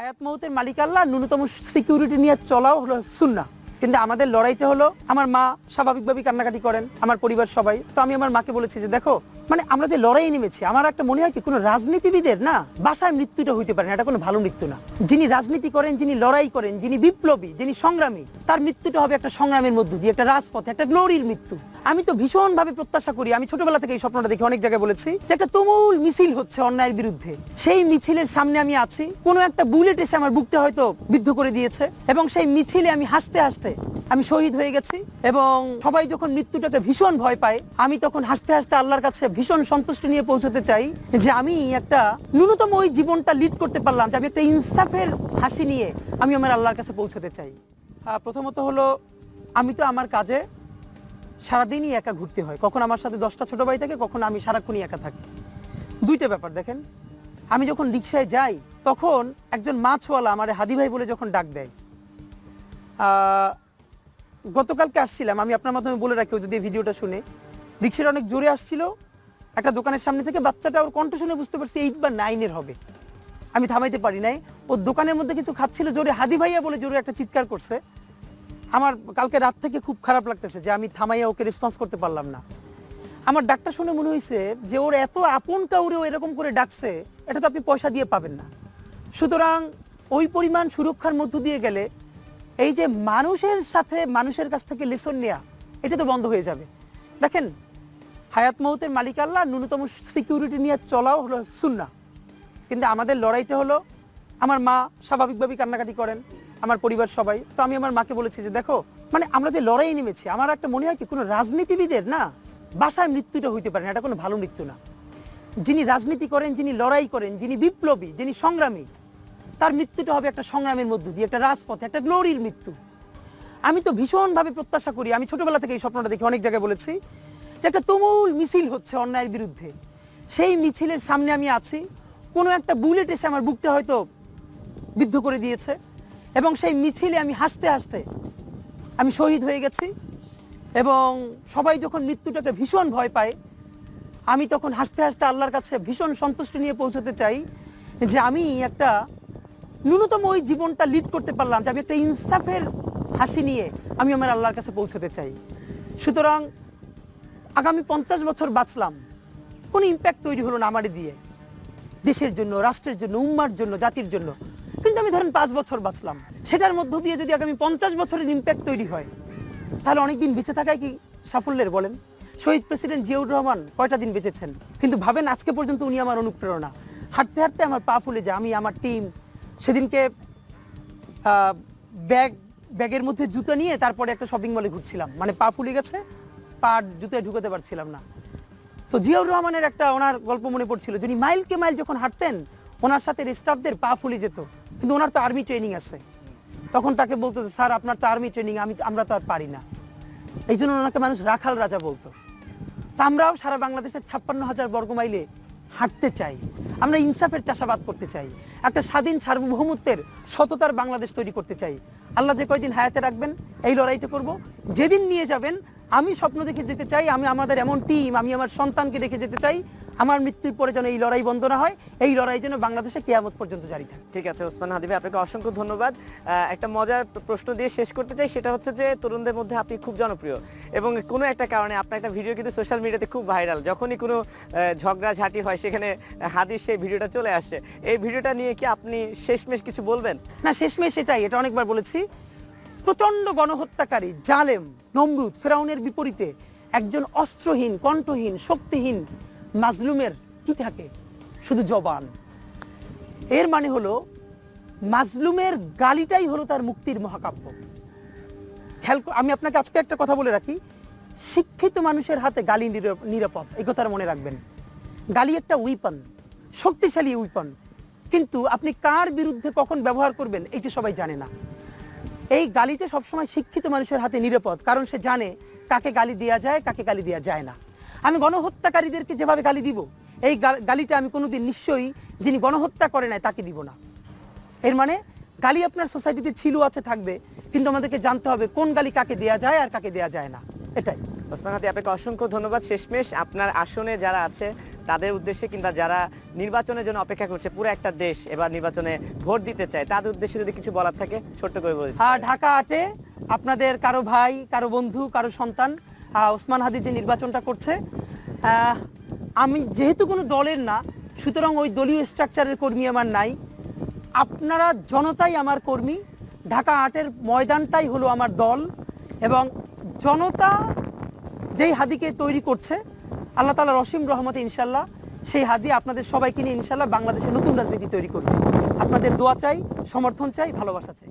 হায়াত মহতের মালিক আল্লাহ, ন্যূনতম সিকিউরিটি নিয়ে চলাও হলো সুন্না কিন্তু আমাদের লড়াইটা হলো, আমার মা স্বাভাবিকভাবেই কান্নাকাটি করেন, আমার পরিবার সবাই। তো আমি আমার মাকে বলেছি যে, দেখো মানে আমরা যে লড়াই নেমেছি, আমার একটা মনে হয় কি, কোনো রাজনীতিবিদের না বাসায় মৃত্যুটা হইতে পারে না, এটা কোনো ভালো মৃত্যু না। যিনি রাজনীতি করেন, যিনি লড়াই করেন, যিনি বিপ্লবী, যিনি সংগ্রামী, তার মৃত্যুটা হবে একটা সংগ্রামের মধ্য দিয়ে, একটা রাজপথে, একটা গ্লোরির মৃত্যু। আমি তো ভীষণ ভাবে প্রত্যাশা করি, আমি ছোটবেলা থেকে এই স্বপ্নটা দেখি অনেক জায়গায় বলেছি, যে একটা তুমুল মিছিল হচ্ছে অন্যায়ের বিরুদ্ধে। সেই মিছিলের সামনে আমি আছি, কোনো একটা বুলেট এসে আমার বুকটা হয়তো বিদ্ধ করে দিয়েছে, এবং সেই মিছিলে আমি হাসতে হাসতে আমি শহীদ হয়ে গেছি, এবং সবাই যখন মৃত্যুটাকে ভীষণ ভয় পায়, আমি তখন হাসতে হাসতে আল্লাহর কাছে ভীষণ সন্তুষ্টি নিয়ে পৌঁছতে চাই যে আমি একটা ন্যূনতম ওই জীবনটা লিড করতে পারলাম, যে আমি একটা ইনসাফের হাসি নিয়ে আমি আমার আল্লাহর কাছে পৌঁছতে চাই। প্রথমত হলো, আমি তো আমার কাজে সারাদিনই একা ঘুরতে হয়। কখন আমার সাথে দশটা ছোটো ভাই থাকে, কখন আমি সারাক্ষণই একা থাকি। দুইটা ব্যাপার দেখেন। আমি যখন রিক্সায় যাই, তখন একজন মাছওয়ালা আমার হাদি ভাই বলে যখন ডাক দেয় গতকালকে আসছিলাম, আমি আপনার মাধ্যমে বলে রাখি যদি ভিডিওটা শুনে। রিক্সাটা অনেক জোরে আসছিল একটা দোকানের সামনে থেকে বাচ্চাটা ওর কণ্ঠ শুনে বুঝতে পারছি এইট বা নাইনের হবে। আমি থামাইতে পারি নাই। ও দোকানের মধ্যে কিছু খাচ্ছিল, জোরে হাদি ভাইয়া বলে জোরে একটা চিৎকার করছে। আমার কালকে রাত থেকে খুব খারাপ লাগতেছে যে আমি থামাইয়া ওকে রেসপন্স করতে পারলাম না। আমার ডাকটা শুনে মনে হয়েছে যে ওর এত আপন কাউরে ও এরকম করে ডাকছে, এটা তো আপনি পয়সা দিয়ে পাবেন না। সুতরাং ওই পরিমাণ সুরক্ষার মধ্য দিয়ে গেলে এই যে মানুষের সাথে মানুষের কাছ থেকে লেসন নেওয়া এটা তো বন্ধ হয়ে যাবে। দেখেন হায়াত মৌতের মালিক আল্লাহ, ন্যূনতম সিকিউরিটি নিয়ে চলাও হলো সুন্না কিন্তু আমাদের লড়াইটা হলো, আমার মা স্বাভাবিকভাবেই কান্নাকাটি করেন, আমার পরিবার সবাই। তো আমি আমার মাকে বলেছি যে, দেখো মানে আমরা যে লড়াই নেমেছি, আমার একটা মনে হয় কি, কোনো রাজনীতিবিদের না বাসায় মৃত্যুটা হইতে পারে না, এটা কোনো ভালো মৃত্যু না। যিনি রাজনীতি করেন, যিনি লড়াই করেন, যিনি বিপ্লবী, যিনি সংগ্রামী, তার মৃত্যুটা হবে একটা সংগ্রামের মধ্য দিয়ে, একটা রাজপথে, একটা গ্লোরির মৃত্যু। আমি তো ভীষণভাবে প্রত্যাশা করি, আমি ছোটবেলা থেকে এই স্বপ্নটা দেখি অনেক জায়গায় বলেছি যে একটা তুমুল মিছিল হচ্ছে অন্যায়ের বিরুদ্ধে। সেই মিছিলের সামনে আমি আছি। কোনো একটা বুলেট এসে আমার বুকটা হয়তো বিদ্ধ করে দিয়েছে এবং সেই মিছিলে আমি হাসতে হাসতে আমি শহীদ হয়ে গেছি এবং সবাই যখন মৃত্যুটাকে ভীষণ ভয় পায়, আমি তখন হাসতে হাসতে আল্লাহর কাছে ভীষণ সন্তুষ্টি নিয়ে পৌঁছতে চাই যে আমি একটা ন্যূনতম ওই জীবনটা লিড করতে পারলাম, যে আমি একটা ইনসাফের হাসি নিয়ে আমি আমার আল্লাহর কাছে পৌঁছতে চাই। সুতরাং আগামী পঞ্চাশ বছর বাঁচলাম। কোনো ইম্প্যাক্ট তৈরি হলো না আমারে দিয়ে। দেশের জন্য, রাষ্ট্রের জন্য, উম্মার জন্য, জাতির জন্য। কিন্তু আমি ধরেন পাঁচ বছর বাঁচলাম। সেটার মধ্য দিয়ে যদি আগামী পঞ্চাশ বছরের ইম্প্যাক্ট তৈরি হয়, তাহলে অনেকদিন বেঁচে থাকায় কি সাফল্যের বলেন? শহীদ প্রেসিডেন্ট জিয়াউর রহমান কয়টা দিন বেঁচেছেন? কিন্তু ভাবেন আজকে পর্যন্ত উনি আমার অনুপ্রেরণা। হাঁটতে হাঁটতে আমার পা ফুলে যায়, আমি, আমার টিম সেদিনকে ব্যাগ ব্যাগের মধ্যে জুতো নিয়ে তারপরে একটা শপিং মলে ঘুরছিলাম। মানে পা ফুলে গেছে পা জুতোয় ঢুকাতে পারছিলাম না। তো জিয়াউর রহমানের একটা ওনার গল্প মনে পড়ছিল, যিনি মাইলকে মাইল যখন হাঁটতেন, ওনার সাথে স্টাফদের পা ফুলে যেত। কিন্তু ওনার তো আর্মি ট্রেনিং আছে। তখন তাকে বলতো স্যার, আপনার তো আর্মি ট্রেনিং আমি আমরা তো আর পারি না। এই জন্য ওনাকে মানুষ রাখাল রাজা বলতো। তা আমরাও সারা বাংলাদেশের ছাপ্পান্ন হাজার বর্গ মাইলে হাঁটতে চাই। আমরা ইনসাফের চাষাবাদ করতে চাই। একটা স্বাধীন সার্বভৌমত্বের সততার বাংলাদেশ তৈরি করতে চাই। আল্লাহ যে কয়দিন হায়াতে রাখবেন, এই লড়াইটা করব। যেদিন নিয়ে যাবেন আমি স্বপ্ন দেখে যেতে চাই আমি আমাদের এমন টিম আমি আমার সন্তানকে রেখে যেতে চাই আমার মৃত্যুর পরে যেন এই লড়াই বন্ধ না হয় এই লড়াই যেন বাংলাদেশে কেয়ামত পর্যন্ত জারি থাকে। ঠিক আছে ওসমান হাদি ভাই আপনাকে অসংখ্য ধন্যবাদ। একটা মজার প্রশ্ন দিয়ে শেষ করতে চাই সেটা হচ্ছে যে তরুণদের মধ্যে আপনি খুব জনপ্রিয় এবং কোনো একটা কারণে আপনার একটা ভিডিও কিন্তু সোশ্যাল মিডিয়াতে খুব ভাইরাল। যখনই কোনো ঝগড়া ঝাঁটি হয় সেখানে হাদির সেই ভিডিওটা চলে আসে। এই ভিডিওটা নিয়ে কি আপনি শেষমেশ কিছু বলবেন? না শেষমেশ এটাই এটা অনেকবার বলেছি। প্রচণ্ড গণহত্যাকারী জালেম নমরুদ ফেরাউনের বিপরীতে একজন অস্ত্রহীন, কণ্ঠহীন, শক্তিহীন মাজলুমের কি থাকে? শুধু জবান। এর মানে হলো, মাজলুমের গালিটাই হলো তার মুক্তির মহাকাব্য। খেয়াল আমি আপনাকে আজকে একটা কথা বলে রাখি। শিক্ষিত মানুষের হাতে গালি নিরা- নিরাপদ, এই কথাটা মনে রাখবেন। গালি একটা উইপন শক্তিশালী উইপন কিন্তু আপনি কার বিরুদ্ধে কখন ব্যবহার করবেন, এইটা সবাই জানে না। এই গালিটা সবসময় শিক্ষিত মানুষের হাতে নিরাপদ, কারণ সে জানে কাকে গালি দেওয়া যায়, কাকে গালি দেওয়া যায় না। আমি গণহত্যাকারীদেরকে যেভাবে গালি দিব, এই গালিটা আমি কোনোদিন নিশ্চয়ই যিনি গণহত্যা করে নাই তাকে দিব না। এর মানে গালি আপনার সোসাইটিতে ছিল আছে, থাকবে, কিন্তু আমাদেরকে জানতে হবে কোন গালি কাকে দেয়া যায় আর কাকে দেয়া যায় না। এটাই। ওসমান হাদি, আপনাকে অসংখ্য ধন্যবাদ। শেষমেশ আপনার আসনে যারা আছে তাদের উদ্দেশ্যে কিংবা যারা নির্বাচনের জন্য অপেক্ষা করছে, পুরো একটা দেশ এবার নির্বাচনে ভোট দিতে চায়, তাদের উদ্দেশ্যে যদি কিছু বলার থাকে, ছোট্ট করে বলি। হ্যাঁ ঢাকা আটে আপনাদের কারও ভাই, কারও বন্ধু, কারও সন্তান ওসমান হাদি যে নির্বাচনটা করছে আমি যেহেতু কোনো দলের না, সুতরাং ওই দলীয় স্ট্রাকচারের কর্মী আমার নাই। আপনারা জনতাই আমার কর্মী। ঢাকা আটের ময়দানটাই হলো আমার দল এবং জনতা যেই হাদিকে তৈরি করছে আল্লাহ তালা রসিম রহমতে ইনশাল্লাহ সেই হাত দিয়ে আপনাদের সবাইকে নিয়ে ইনশাল্লাহ বাংলাদেশে নতুন রাজনীতি তৈরি করবে। আপনাদের দোয়া চাই, সমর্থন চাই, ভালোবাসা চাই।